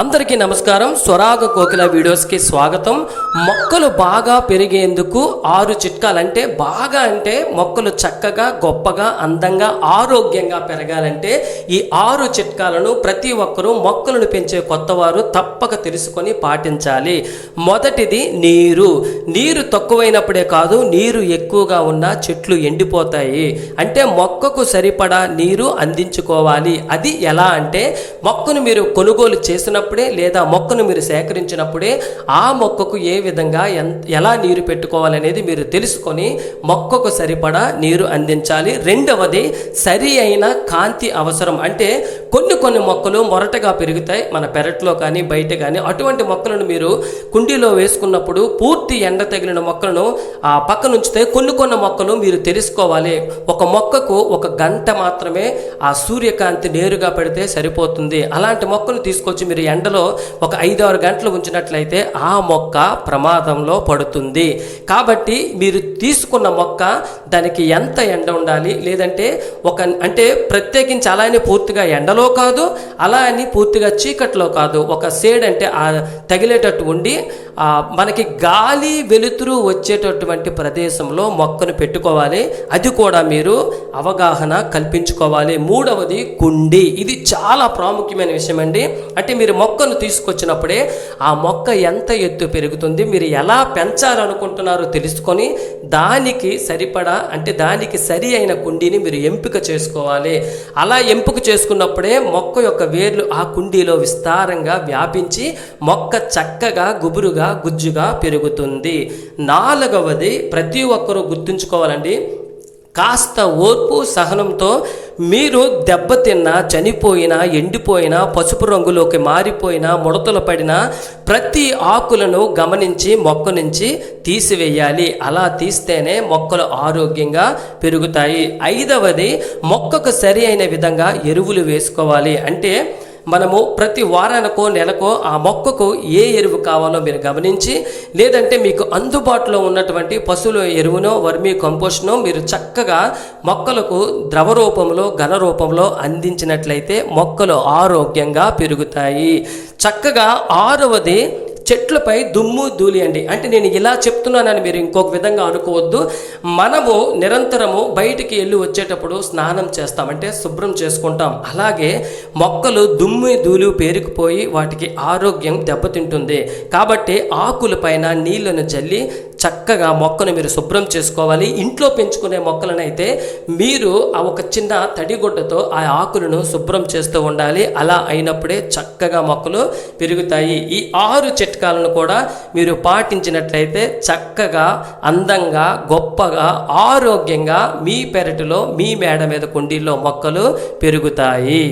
అందరికీ నమస్కారం. స్వరాగ కోకిల వీడియోస్కి స్వాగతం. మొక్కలు బాగా పెరిగేందుకు ఆరు చిట్కాలంటే బాగా అంటే మొక్కలు చక్కగా గొప్పగా అందంగా ఆరోగ్యంగా పెరగాలంటే ఈ ఆరు చిట్కాలను ప్రతి ఒక్కరూ మొక్కలను పెంచే కొత్తవారు తప్పక తెలుసుకొని పాటించాలి. మొదటిది నీరు. నీరు తక్కువైనప్పుడే కాదు నీరు ఎక్కువగా ఉన్న చెట్లు ఎండిపోతాయి. అంటే మొక్కకు సరిపడా నీరు అందించుకోవాలి. అది ఎలా అంటే మొక్కను మీరు కొనుగోలు చేసినప్పుడే లేదా మొక్కను మీరు సేకరించినప్పుడే ఆ మొక్కకు ఏ విధంగా ఎలా నీరు పెట్టుకోవాలనేది మీరు తెలుసుకొని మొక్కకు సరిపడా నీరు అందించాలి. రెండవది సరి అయిన కాంతి అవసరం. అంటే కొన్ని కొన్ని మొక్కలు మొరటగా పెరుగుతాయి. మన పెరట్లో కానీ బయట కానీ అటువంటి మొక్కలను మీరు కుండీలో వేసుకున్నప్పుడు పూర్తి ఎండ తగిలిన మొక్కలను ఆ పక్కన ఉంచితే కొన్ని కొన్ని మొక్కలు మీరు తెలుసుకోవాలి. ఒక మొక్కకు ఒక గంట మాత్రమే ఆ సూర్యకాంతి నేరుగా పెడితే సరిపోతుంది. అలాంటి మొక్కలు తీసుకొచ్చి మీరు ఎండలో ఒక ఐదు ఆరు గంటలు ఉంచినట్లయితే ఆ మొక్క ప్రమాదంలో పడుతుంది. కాబట్టి మీరు తీసుకున్న మొక్క దానికి ఎంత ఎండ ఉండాలి? లేదంటే ఒక అంటే ప్రత్యేకించి అలానే పూర్తిగా ఎండలో కాదు అలా అని పూర్తిగా చీకట్లో కాదు. ఒక సేడ్ అంటే ఆ తగిలేటట్టు ఉండి మనకి గాలి వెలుతురు వచ్చేటటువంటి ప్రదేశంలో మొక్కను పెట్టుకోవాలి. అది కూడా మీరు అవగాహన కల్పించుకోవాలి. మూడవది కుండి. ఇది చాలా ప్రాముఖ్యమైన విషయం అండి అంటే మీరు మొక్కను తీసుకొచ్చినప్పుడే ఆ మొక్క ఎంత ఎత్తు పెరుగుతుంది మీరు ఎలా పెంచాలనుకుంటున్నారో తెలుసుకొని దానికి సరిపడా అంటే దానికి సరి అయిన కుండీని మీరు ఎంపిక చేసుకోవాలి. అలా ఎంపిక చేసుకున్నప్పుడే మొక్క యొక్క వేర్లు ఆ కుండీలో విస్తారంగా వ్యాపించి మొక్క చక్కగా గుబురుగా గుజ్జుగా పెరుగుతుంది. నాలుగవది ప్రతి ఒక్కరూ గుర్తుంచుకోవాలండి. కాస్త ఓర్పు సహనంతో మీరు దెబ్బతిన్న చనిపోయిన ఎండిపోయిన పసుపు రంగులోకి మారిపోయిన ముడతలు పడిన ప్రతి ఆకులను గమనించి మొక్క నుంచి తీసివేయాలి. అలా తీస్తేనే మొక్కలు ఆరోగ్యంగా పెరుగుతాయి. ఐదవది మొక్కకు సరి అయిన విధంగా ఎరువులు వేసుకోవాలి. అంటే మనము ప్రతి వారానికో నెలకో ఆ మొక్కకు ఏ ఎరువు కావాలో మీరు గమనించి లేదంటే మీకు అందుబాటులో ఉన్నటువంటి పశువుల ఎరువునో వర్మీ కంపోస్ట్నో మీరు చక్కగా మొక్కలకు ద్రవ రూపంలో ఘన రూపంలో అందించినట్లయితే మొక్కలు ఆరోగ్యంగా పెరుగుతాయి. చక్కగా ఆరవది చెట్లపై దుమ్ము ధూళి అండి అంటే నేను ఇలా చెప్తున్నానని మీరు ఇంకొక విధంగా అనుకోవద్దు. మనము నిరంతరము బయటికి వెళ్ళి వచ్చేటప్పుడు స్నానం చేస్తాం. అంటే శుభ్రం చేసుకుంటాం. అలాగే మొక్కలు దుమ్ము ధూళి పేరుకుపోయి వాటికి ఆరోగ్యం దెబ్బతింటుంది. కాబట్టి ఆకులపైన నీళ్ళను చల్లి చక్కగా మొక్కను మీరు శుభ్రం చేసుకోవాలి. ఇంట్లో పెంచుకునే మొక్కలనైతే మీరు ఆ ఒక చిన్న తడిగుడ్డతో ఆ ఆకులను శుభ్రం చేస్తూ ఉండాలి. అలా అయినప్పుడే చక్కగా మొక్కలు పెరుగుతాయి. ఈ ఆరు చిట్కాలను కూడా మీరు పాటించినట్లయితే చక్కగా అందంగా గొప్పగా ఆరోగ్యంగా మీ పెరటిలో మీ మేడ మీద కుండీల్లో మొక్కలు పెరుగుతాయి.